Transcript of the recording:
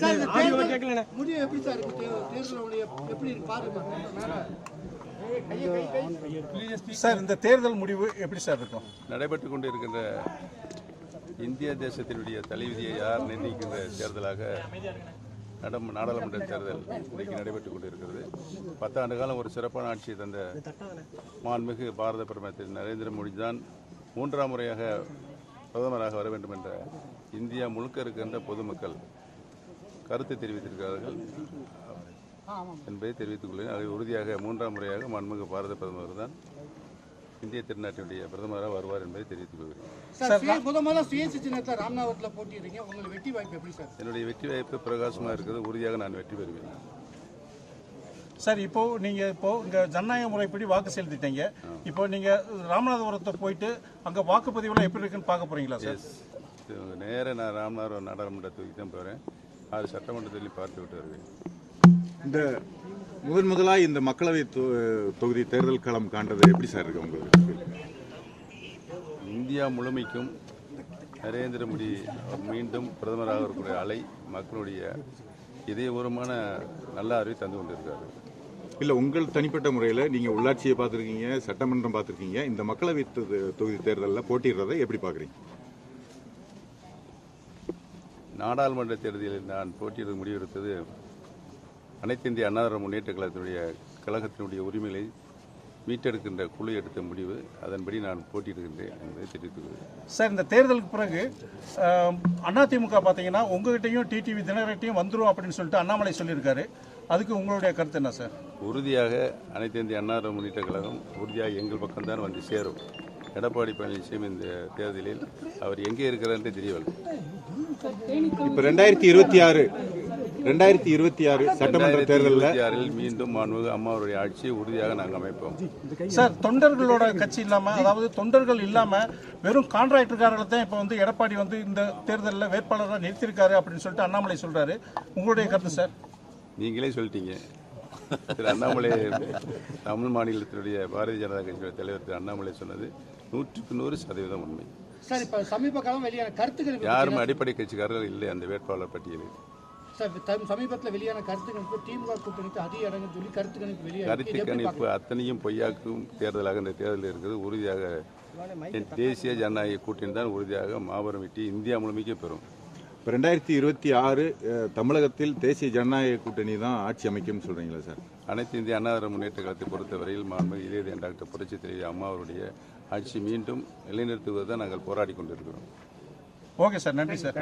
Sir இந்த தேர்தல் முடிவு எப்படி சார் தேர்தலுடைய எப்படி பாருங்க. சார் இந்த தேர்தல் முடிவு எப்படி சார் இருக்கும்? நடைபெற்று கொண்டு இருக்கின்ற இந்திய தேசத்தினுடைய தலைவிதியை யார் நிர்ணயிக்கின்ற தேர்தலாக நடம் நாடாளுமன்ற தேர்தல் இன்றைக்கு நடைபெற்றுக் கொண்டிருக்கிறது. பத்தாண்டு காலம் ஒரு சிறப்பான ஆட்சியை தந்த மாண்புமிகு பாரத பிரதமர் திரு. நரேந்திர மோடி தான் மூன்றாம் முறையாக பிரதமராக வர வேண்டும் என்ற இந்தியா முழுக்க இருக்கின்ற பொதுமக்கள் கருத்து தெரிவித்திருக்கிறார்கள். என்பதை தெரிவித்துக் கொள்கிறேன். அதை உறுதியாக மூன்றாம் முறையாக மாண்புமிகு பாரத பிரதமர் தான் இந்திய திருநாட்டினுடைய பிரதமராக வருவார் என்பதை தெரிவித்துக் கொள்கிறேன். என்னுடைய வெற்றி வாய்ப்பு பிரகாசமாக இருக்கிறது. உறுதியாக நான் வெற்றி பெறுவேன். சார் இப்போ நீங்க இப்போ இங்க ஜனநாயக முறைப்படி வாக்கு செலுத்திட்டீங்க. இப்போ நீங்க ராமநாதபுரத்தை போயிட்டு அங்க வாக்குப்பதிவுலாம் எப்படி இருக்குன்னு பார்க்க போறீங்களா சார்? நேர நான் ராமநாதபுரம் நாடாளுமன்ற தொகுதிக்கு தான் போகிறேன் ஆறு சட்டமன்றத்திலையும் பார்த்து விட்டு வருவேன் இந்த முதன் முதலா இந்த மக்களவை தொகுதி தேர்தல் களம் காண்றது எப்படி சார் இருக்கு உங்களுக்கு? இந்தியா முழுமைக்கும் நரேந்திர மோடி மீண்டும் பிரதமராக இருக்கக்கூடிய அலை மக்களுடைய இதயபூர்வமான நல்ல அறிவை தந்து கொண்டிருக்காரு இல்ல உங்கள் தனிப்பட்ட முறையில நீங்க உள்ளாட்சியை பார்த்திருக்கீங்க சட்டமன்றம் பார்த்திருக்கீங்க இந்த மக்களவை தொகுதி தேர்தலில் போட்டிடுறதை எப்படி பாக்குறீங்க நாடாளுமன்ற தேர்தலில் நான் போட்டியிட முடிவெடுத்தது அனைத்து இந்திய அண்ணா திராவிட முன்னேற்ற கழகத்தினுடைய கழகத்தினுடைய உரிமைகளை மீட்டெடுக்கின்ற குழு எடுத்த முடிவு. அதன்படி நான் போட்டியிடுகின்றேன் என்பதை தெரிவித்துக் கொள்கிறேன். சார் இந்த தேர்தலுக்கு பிறகு அதிமுக பார்த்தீங்கன்னா உங்ககிட்டயும் டிடிவி தினகரட்டையும் வந்துரும் அப்படின்னு சொல்லிட்டு அண்ணாமலை சொல்லியிருக்காரு. அதுக்கு உங்களுடைய கருத்து என்ன சார்? உறுதியாக அனைத்து இந்திய அண்ணா திராவிட முன்னேற்ற கழகம் உறுதியாக எங்கள் பக்கம்தான் வந்து சேரும். எடப்பாடி பழனிசாமி இந்த தேர்தலில் அவர் எங்கே இருக்கிறார் என்று தெரியவில்லை. இப்ப ரெண்டாயிரத்தி இருபத்தி ஆறு ரெண்டாயிரத்தி இருபத்தி ஆறு சட்டமன்ற தேர்தலில் ஆறில் மீண்டும் மாண்புமிகு அம்மாவுடைய ஆட்சியை உறுதியாக நாங்கள் அமைப்போம். சார் தொண்டர்களோட கட்சி இல்லாம அதாவது தொண்டர்கள் இல்லாம வெறும் கான்ட்ராக்டர்காரர்களை தான் இப்போ வந்து எடப்பாடி வந்து இந்த தேர்தலில் வேட்பாளராக நிறுத்திருக்காரு அப்படின்னு சொல்லிட்டு அண்ணாமலை சொல்றாரு. உங்களுடைய கருத்து சார்? நீங்களே சொல்லிட்டீங்க. திரு அண்ணாமலை தமிழ் மாநிலத்தினுடைய பாரதிய ஜனதா கட்சியுடைய தலைவர் திரு அண்ணாமலை சொன்னது. நூற்றுக்கு நூறு சதவீதம் உண்மை. சார் இப்போ சமீப காலம் வெளியான கருத்துக்கள் யாரும் அடிப்படை கட்சிக்காரர்கள் இல்லை அந்த வேட்பாளர் பட்டியலில். சார் சமீபத்தில் வெளியான கருத்து கணிப்பு திமுக கூட்டணிக்கு அதிக இடங்கள் சொல்லி கருத்து கணிப்பு வெளியான கருத்து கணிப்பு அத்தனையும் பொய்யாக்கும் தேர்தலாக இந்த தேர்தல் இருக்கிறது. உறுதியாக என் தேசிய ஜனநாயக கூட்டணி தான் உறுதியாக மாபெரும் வெற்றி இந்தியா முழுமைக்கும் பெறும். இப்போ ரெண்டாயிரத்தி இருபத்தி ஆறு தமிழகத்தில் தேசிய ஜனநாயக கூட்டணி தான் ஆட்சி அமைக்கும்னு சொல்றீங்களா சார்? அனைத்து இந்திய அண்ணா திராவிட முன்னேற்ற கழகத்தை பொறுத்தவரையில் மாண்பு இதே டாக்டர் புரட்சி தலைவி அம்மா அவருடைய ஆட்சி மீண்டும் நிலைநிறுத்துவது தான் நாங்கள் போராடி கொண்டிருக்கிறோம். Okay sir. நன்றி சார்.